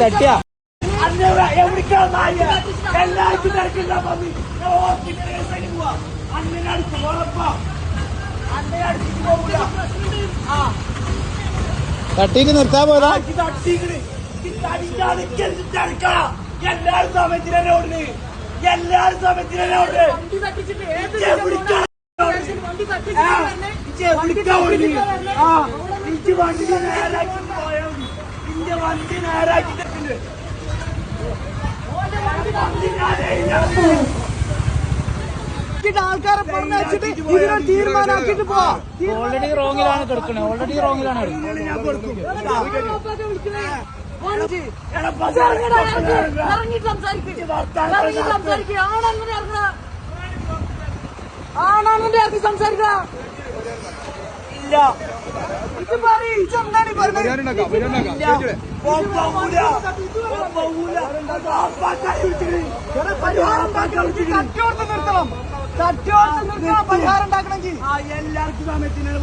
തട്ടിയാ. എല്ലാവർക്കും തിരക്കില്ല പന്നി. പോവാ. ഉറപ്പാ പോകൂല. തട്ടിക്ക് നിർത്താൻ പോയതാ? എല്ലാരും സമയത്തിനോട് എല്ലാരും സമയത്തിനോട്? ആ, വണ്ടി നേരാക്കി ആൾക്കാരെ പറഞ്ഞിട്ട് ഇതിനെ തീരുമാനാക്കിട്ട് ഓൾറെഡി റോങ്ങിലാണ് കിടക്കണേ ഓൾറെഡി റോങ്ങിലാണ് കിടക്കുന്നത് ഞാൻ കൊടുക്കും എടാ, ഇറങ്ങി സംസാരിക്കുക ഇറങ്ങി സംസാരിക്കുക. ആണങ്ങനെ ഇറങ്ങുക ഇറങ്ങി സംസാരിക്കുക ഇല്ല. ഇത് പറയും തട്ടിയോർത്ത് നിർത്തണം. തട്ടിയോർത്ത് നിർത്തണം പരിഹാരം ഉണ്ടാക്കണമെങ്കിൽ. എല്ലാവർക്കും സമയത്തിനാണ്